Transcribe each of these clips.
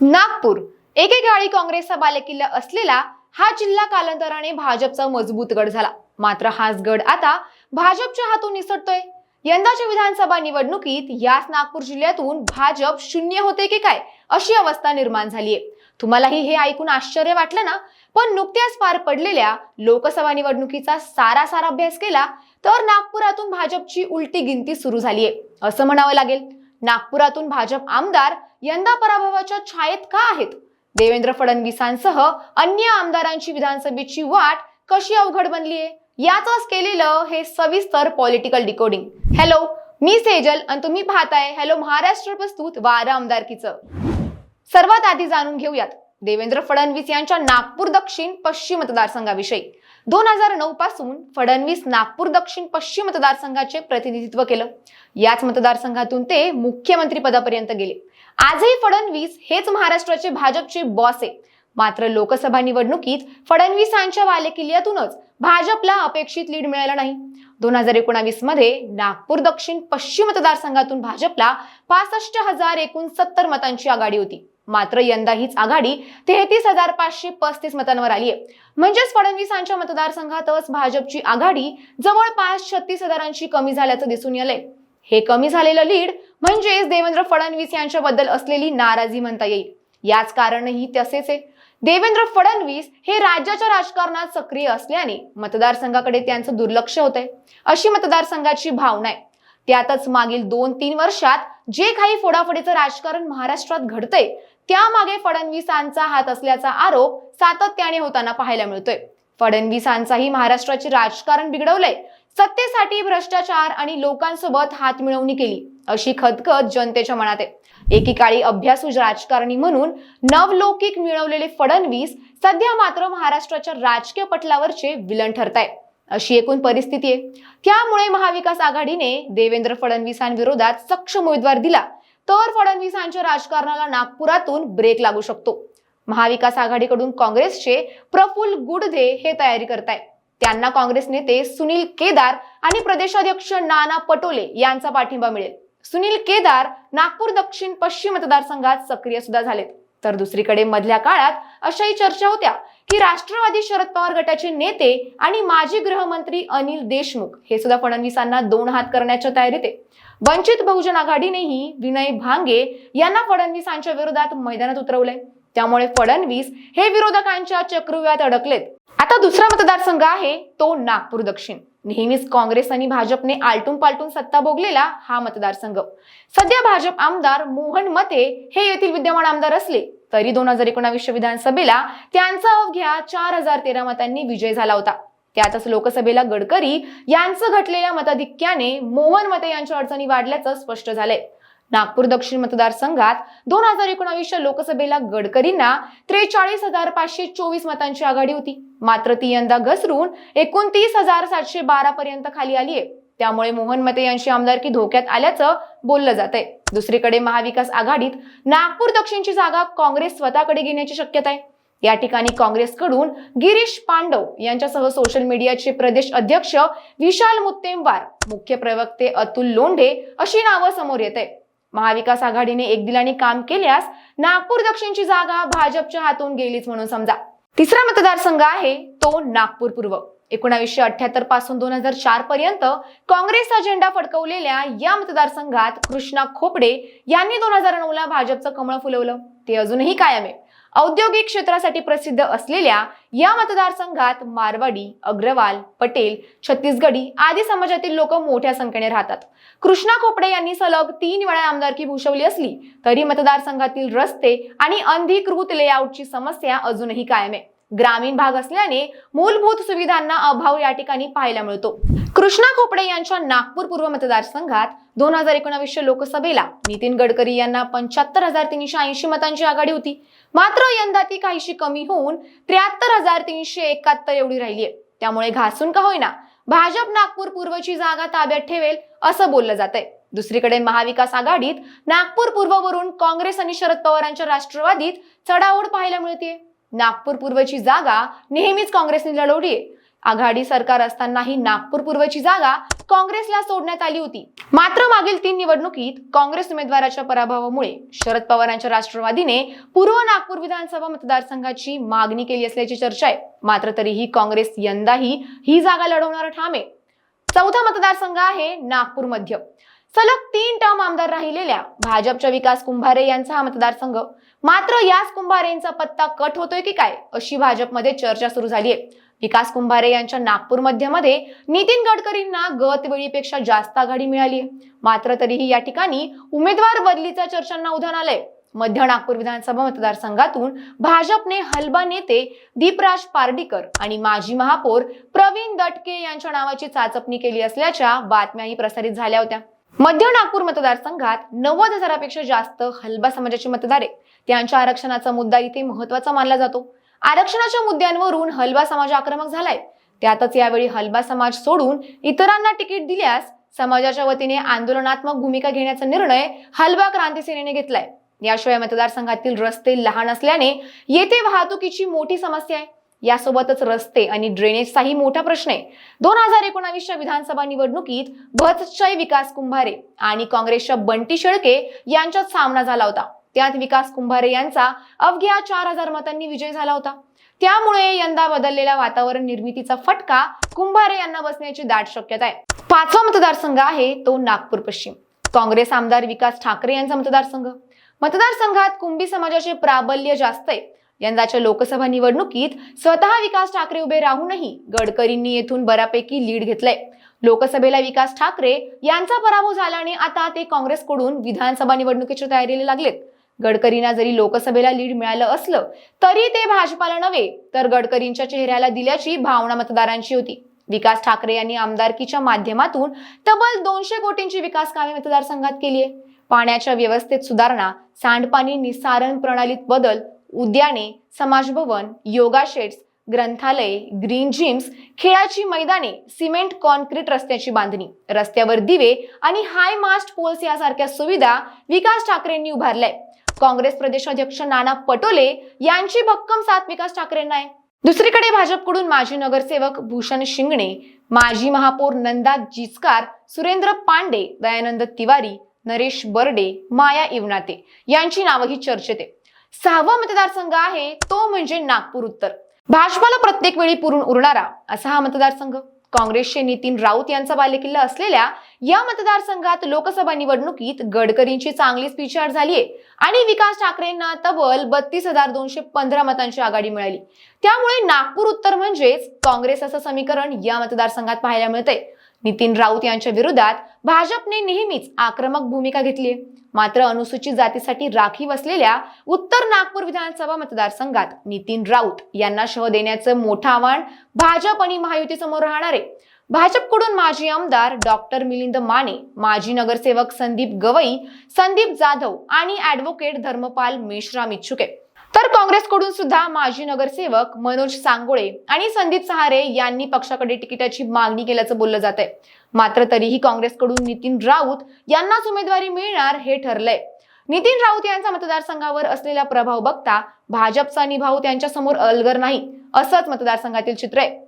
नागपूर. एकेकाळी काँग्रेसचा बालेकिल्ला असलेला हा जिल्हा कालांतराने भाजपचा मजबूत गड झाला. मात्र हाच गड आता भाजपच्या हातून निसटतोय. यंदाच्या विधानसभा निवडणुकीत याच नागपूर जिल्ह्यातून भाजप शून्य होते की काय अशी अवस्था निर्माण झालीय. तुम्हालाही हे ऐकून आश्चर्य वाटलं ना? पण नुकत्याच पार पडलेल्या लोकसभा निवडणुकीचा सारा सारा अभ्यास केला तर नागपुरातून भाजपची उलटी गिनती सुरू झालीय. असं म्हणावं लागेल. नागपुरातून भाजप आमदार यंदा पराभवाच्या छायेत का आहेत? देवेंद्र फडणवीसांसह अन्य आमदारांची विधानसभेची वाट कशी अवघड बनलीये? याचंच केलेलं हे सविस्तर पॉलिटिकल डिकोडिंग हॅलो मी सेजल आणि तुम्ही पाहताय हॅलो महाराष्ट्र प्रस्तुत वारा आमदारकीचं. सर्वात आधी जाणून घेऊयात देवेंद्र फडणवीस यांच्या नागपूर दक्षिण पश्चिम मतदारसंघाविषयी. दोन हजार नऊ पासून फडणवीस नागपूर दक्षिण पश्चिम मतदारसंघाचे प्रतिनिधित्व केलं. याच मतदारसंघातून ते मुख्यमंत्री पदापर्यंत गेले. आजही फडणवीस हेच महाराष्ट्राचे भाजपचे बॉस आहे मात्र लोकसभा निवडणुकीत फडणवीसांच्या वालेकिल्ल्यातूनच भाजपला अपेक्षित लीड मिळाला नाही. दोन हजार एकोणावीसमध्ये नागपूर दक्षिण पश्चिम मतदारसंघातून भाजपला पासष्ट हजार एकोणसत्तर मतांची आघाडी होती. मात्र यंदा हीच आघाडी तेहतीस हजार पाचशे पस्तीस मतांवर आली आहे म्हणजेच फडणवीसांच्या मतदारसंघातच भाजपची आघाडी जवळपास छत्तीस हजारांची कमी झाल्याचं दिसून आलंय हे कमी झालेलं लीड म्हणजेच देवेंद्र फडणवीस यांच्याबद्दल असलेली नाराजी म्हणता येईल. याच कारणही तसेच आहे. देवेंद्र फडणवीस हे राज्याच्या राजकारणात सक्रिय असल्याने मतदारसंघाकडे त्यांचं दुर्लक्ष होतंय. अशी मतदारसंघाची भावना आहे. त्यातच मागील दोन तीन वर्षात जे काही फोडाफोडीचं राजकारण महाराष्ट्रात घडतंय त्यामागे फडणवीसांचा हात असल्याचा आरोप सातत्याने होताना पाहायला मिळतोय. फडणवीसांचाही महाराष्ट्राचे राजकारण बिघडवलंय. सत्तेसाठी भ्रष्टाचार आणि लोकांसोबत हात मिळवणी केली अशी खदखद जनतेच्या मनात आहे. एकेकाळी अभ्यासू राजकारणी म्हणून नवलौकिक मिळवलेले फडणवीस सध्या मात्र महाराष्ट्राच्या राजकीय पटलावरचे विलन ठरताय. अशी एकूण परिस्थिती आहे. त्यामुळे महाविकास आघाडीने देवेंद्र फडणवीसांविरोधात सक्षम उमेदवार दिला तर फडणवीसांच्या राजकारणाला नागपुरातून ब्रेक लागू शकतो. महाविकास आघाडीकडून काँग्रेसचे प्रफुल्ल गुडधे हे तयारी करताय त्यांना काँग्रेस नेते सुनील केदार आणि प्रदेशाध्यक्ष नाना पटोले यांचा पाठिंबा मिळेल. सुनील केदार नागपूर दक्षिण पश्चिम मतदारसंघात सक्रिय सुद्धा झालेत. तर दुसरीकडे मधल्या काळात अशाही चर्चा होत्या की राष्ट्रवादी शरद पवार गटाचे नेते आणि माजी गृहमंत्री अनिल देशमुख हे सुद्धा फडणवीसांना दोन हात करण्याच्या तयारीत आहे वंचित बहुजन आघाडीनेही विनय भांगे यांना फडणवीसांच्या विरोधात मैदानात उतरवलंय. त्यामुळे फडणवीस हे विरोधकांच्या चक्रव्यूहात अडकलेत. आता दुसरा मतदारसंघ आहे तो नागपूर दक्षिण. नेहमीच काँग्रेस आणि भाजपने आलटून पालटून सत्ता भोगलेला हा मतदारसंघ. सध्या भाजप आमदार मोहन मते हे येथील विद्यमान आमदार असले तरी दोन हजार एकोणावीसच्या विधानसभेला त्यांचा अवघ्या चार हजार तेरा मतांनी विजय झाला होता. त्यातच लोकसभेला गडकरी यांचं घटलेल्या मताधिक्याने मोहन मते यांच्या अडचणी वाढल्याचं स्पष्ट झालंय. नागपूर दक्षिण मतदारसंघात दोन हजार एकोणावीसच्या लोकसभेला गडकरींना त्रेचाळीस हजार पाचशे चोवीस मतांची आघाडी होती. मात्र ती यंदा घसरून एकोणतीस हजार सातशे बारा पर्यंत खाली आली आहे. त्यामुळे मोहन मते यांची आमदारकी धोक्यात आल्याचं बोललं जात आहे दुसरीकडे महाविकास आघाडीत नागपूर दक्षिणची जागा काँग्रेस स्वतःकडे घेण्याची शक्यता आहे. या ठिकाणी काँग्रेसकडून गिरीश पांडव यांच्यासह सोशल मीडियाचे प्रदेश अध्यक्ष विशाल मुत्तेमवार मुख्य प्रवक्ते अतुल लोंढे अशी नावं समोर येत आहे महाविकास आघाडीने एक दिलाने काम केल्यास नागपूर दक्षिणची जागा भाजपच्या हातून गेलीच म्हणून समजा. तिसरा मतदारसंघ आहे तो नागपूर पूर्व. एकोणावीसशे अठ्याहत्तरपासून दोन हजार चार पर्यंत काँग्रेसचा झेंडा फडकवलेल्या या मतदारसंघात कृष्णा खोपडे यांनी दोन हजार नऊ ला भाजपचं कमळ फुलवलं. ते अजूनही कायम आहे. औद्योगिक क्षेत्रासाठी प्रसिद्ध असलेल्या या मतदारसंघात मारवाडी अग्रवाल पटेल छत्तीसगडी आदी समाजातील लोक मोठ्या संख्येने राहतात. कृष्णा खोपडे यांनी सलग तीन वेळा आमदारकी भूषवली असली तरी मतदारसंघातील रस्ते आणि अंधिकृत लेआउटची समस्या अजूनही कायम आहे. ग्रामीण भाग असल्याने मूलभूत सुविधांना अभाव या ठिकाणी पाहायला मिळतो. कृष्णा खोपडे यांच्या नागपूर पूर्व मतदारसंघात दोन हजार एकोणावीसच्या लोकसभेला नितीन गडकरी यांना पंच्याहत्तर हजार तीनशे ऐंशी मतांची आघाडी होती. मात्र यंदा ती काहीशी कमी होऊन त्र्याहत्तर हजार तीनशे एकाहत्तर एवढी राहिली आहे त्यामुळे घासून का होईना भाजप नागपूर पूर्वची जागा ताब्यात ठेवेल असं बोललं जात आहे दुसरीकडे महाविकास आघाडीत नागपूर पूर्ववरून काँग्रेस आणि शरद पवारांच्या राष्ट्रवादीत चढाओढ पाहायला मिळते नागपूर पूर्वची जागा नेहमीच काँग्रेसने लढवली. आघाडी सरकार असतानाही नागपूर पूर्वची जागा काँग्रेसला सोडण्यात आली होती. मात्र मागील तीन निवडणुकीत काँग्रेस उमेदवाराच्या पराभवामुळे शरद पवारांच्या राष्ट्रवादीने पूर्व नागपूर विधानसभा मतदारसंघाची मागणी केली असल्याची चर्चा आहे. मात्र तरीही काँग्रेस यंदाही ही जागा लढवणार ठाम आहे. चौथा मतदारसंघ आहे नागपूर मध्य. सलग तीन टर्म आमदार राहिलेल्या भाजपच्या विकास कुंभारे यांचा हा मतदारसंघ मात्र याच कुंभारेंचा पत्ता कट होतोय की काय अशी भाजपमध्ये चर्चा सुरू झाली आहे विकास कुंभारे यांच्या नागपूर मध्यमध्ये नितीन गडकरींना गत वेळीपेक्षा जास्त आघाडी मिळाली आहे मात्र तरीही या ठिकाणी उमेदवार बदलीच्या चर्चांना उधाण आलंय. मध्य नागपूर विधानसभा मतदारसंघातून भाजपने हलबा नेते दीपराज पार्डीकर आणि माजी महापौर प्रवीण दटके यांच्या नावाची चाचपणी केली असल्याच्या बातम्याही प्रसारित झाल्या होत्या. मध्य नागपूर मतदारसंघात नव्वद हजारापेक्षा जास्त हलबा समाजाचे मतदार आहेत. त्यांच्या आरक्षणाचा मुद्दा इथे महत्त्वाचा मानला जातो. आरक्षणाच्या मुद्द्यांवरून हलबा समाज आक्रमक झालाय. त्यातच यावेळी हलबा समाज सोडून इतरांना तिकीट दिल्यास समाजाच्या वतीने आंदोलनात्मक भूमिका घेण्याचा निर्णय हलबा क्रांती सेनेने घेतलाय. याशिवाय मतदारसंघातील रस्ते लहान असल्याने येथे वाहतुकीची मोठी समस्या आहे. यासोबतच रस्ते आणि ड्रेनेजचाही मोठा प्रश्न आहे. दोन हजार एकोणावीसच्या विधानसभा निवडणुकीत भतचय विकास कुंभारे आणि काँग्रेसच्या बंटी शेळके यांच्यात सामना झाला होता. त्यात विकास कुंभारे यांचा अवघ्या चार हजार मतांनी विजय झाला होता. त्यामुळे यंदा बदललेल्या वातावरण निर्मितीचा फटका कुंभारे यांना बसण्याची दाट शक्यता आहे. पाचवा मतदारसंघ आहे तो नागपूर पश्चिम. काँग्रेस आमदार विकास ठाकरे यांचा मतदारसंघ. मतदारसंघात कुंभी समाजाचे प्राबल्य जास्त आहे. यंदाच्या लोकसभा निवडणुकीत स्वतः विकास ठाकरे उभे राहूनही गडकरींनी येथून बऱ्यापैकी लीड घेतलंय. लोकसभेला विकास ठाकरे यांचा पराभव झाल्याने आता ते काँग्रेसकडून विधानसभा निवडणुकीच्या तयारीला लागलेत. गडकरींना जरी लोकसभेला लीड मिळालं असलं तरी ते भाजपाला नव्हे तर गडकरींच्या चेहऱ्याला दिल्याची भावना मतदारांची होती. विकास ठाकरे यांनी आमदारकीच्या माध्यमातून तब्बल दोनशे कोटींची विकास कामे मतदारसंघात केली आहे पाण्याच्या व्यवस्थेत सुधारणा सांडपाणी निस्सारण प्रणालीत बदल उद्याने समाजभवन योगा शेड्स ग्रंथालये ग्रीन जिम्स खेळाची मैदाने सिमेंट कॉन्क्रीट रस्त्याची बांधणी रस्त्यावर दिवे आणि हाय मास्ट पोल्स यासारख्या सुविधा विकास ठाकरेंनी उभारल्या. काँग्रेस प्रदेशाध्यक्ष नाना पटोले यांची भक्कम साथ विकास ठाकरेंना आहे. दुसरीकडे भाजपकडून माजी नगरसेवक भूषण शिंगणे माजी महापौर नंदा जिचकार सुरेंद्र पांडे दयानंद तिवारी नरेश बर्डे माया इवनाते यांची नावही चर्चेत आहे सहावा मतदारसंघ आहे तो म्हणजे नागपूर उत्तर. भाजपाला प्रत्येक वेळी पुरून उरणारा असा हा मतदारसंघ. काँग्रेसचे नितीन राऊत यांचा बालेकिल्ला असलेल्या या मतदारसंघात लोकसभा निवडणुकीत गडकरींची चांगलीच पिछाड झालीये आणि विकास ठाकरेंना तब्बल बत्तीस हजार दोनशे पंधरा मतांची आघाडी मिळाली. त्यामुळे नागपूर उत्तर म्हणजेच काँग्रेस असं समीकरण या मतदारसंघात पाहायला मिळतंय. नितीन राऊत यांच्या विरोधात भाजपने नेहमीच आक्रमक भूमिका घेतली मात्र अनुसूचित जातीसाठी राखीव असलेल्या उत्तर नागपूर विधानसभा मतदारसंघात नितीन राऊत यांना शह देण्याचं मोठं आव्हान भाजप आणि महायुतीसमोर राहणार. आहे भाजपकडून माजी आमदार डॉक्टर मिलिंद माने माजी नगरसेवक संदीप गवई संदीप जाधव आणि ऍडव्होकेट धर्मपाल मेश्राम इच्छुक. आहे तर काँग्रेसकडून सुद्धा माजी नगरसेवक मनोज सांगोळे आणि संदीप सहारे यांनी पक्षाकडे तिकिटाची मागणी केल्याचं बोललं जात आहे मात्र तरीही काँग्रेसकडून नितीन राऊत यांनाच उमेदवारी मिळणार हे ठरलंय. नितीन राऊत यांचा मतदारसंघावर असलेला प्रभाव बघता भाजपचा निभाव त्यांच्यासमोर अलगर नाही असंच मतदारसंघातील चित्र आहे.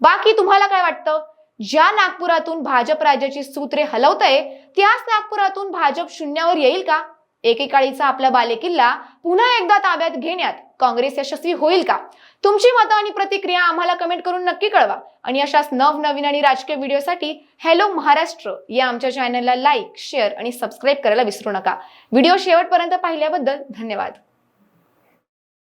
बाकी तुम्हाला काय वाटतं? ज्या नागपुरातून भाजप राज्याची सूत्रे हलवतंय त्याच नागपुरातून भाजप शून्यावर येईल का? एकेकाळीचा आपला बालेकिल्ला पुन्हा एकदा ताब्यात घेण्यात काँग्रेस यशस्वी होईल का? तुमची मतं आणि प्रतिक्रिया आम्हाला कमेंट करून नक्की कळवा. आणि अशाच नवनवीन आणि राजकीय व्हिडिओसाठी हॅलो महाराष्ट्र या आमच्या चॅनलला लाईक शेअर आणि सबस्क्राईब करायला विसरू नका. व्हिडिओ शेवटपर्यंत पाहिल्याबद्दल धन्यवाद.